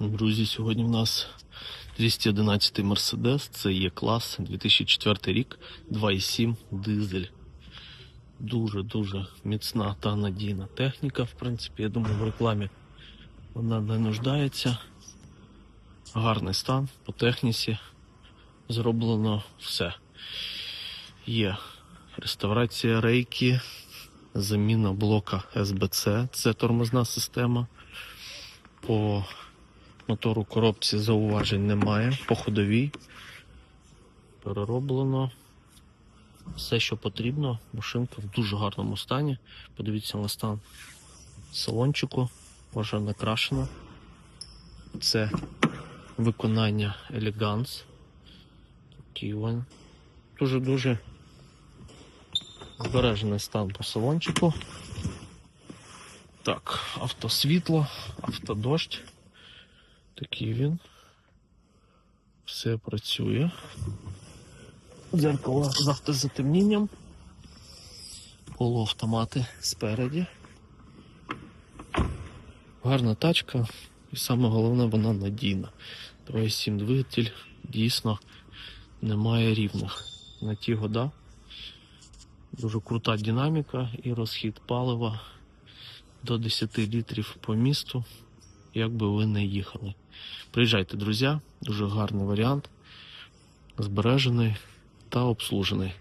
Друзі, сьогодні в нас 211 Мерседес, це є клас 2004 рік, 2,7 дизель. Дуже-дуже міцна та надійна техніка. В принципі, я думаю, в рекламі вона не нуждається. Гарний стан по техніці. Зроблено все. Є реставрація рейки, заміна блока СБЦ, це тормозна система. По мотору коробці зауважень немає. По ходовій перероблено все, що потрібно. Машинка в дуже гарному стані. Подивіться на стан салончику, вже накрашена. Це виконання. Такий він. Дуже-дуже збережений стан по салончику. Так, автосвітло, автодощ. Такий він. Все працює. Дзеркало з автозатемнінням. Полуавтомати спереді. Гарна тачка. І саме головне, вона надійна. 2,7 двигатель дійсно немає рівних. На ті года дуже крута динаміка і розхід палива до 10 літрів по місту, як би ви не їхали. Приїжджайте, друзі, дуже гарний варіант, збережений та обслужений.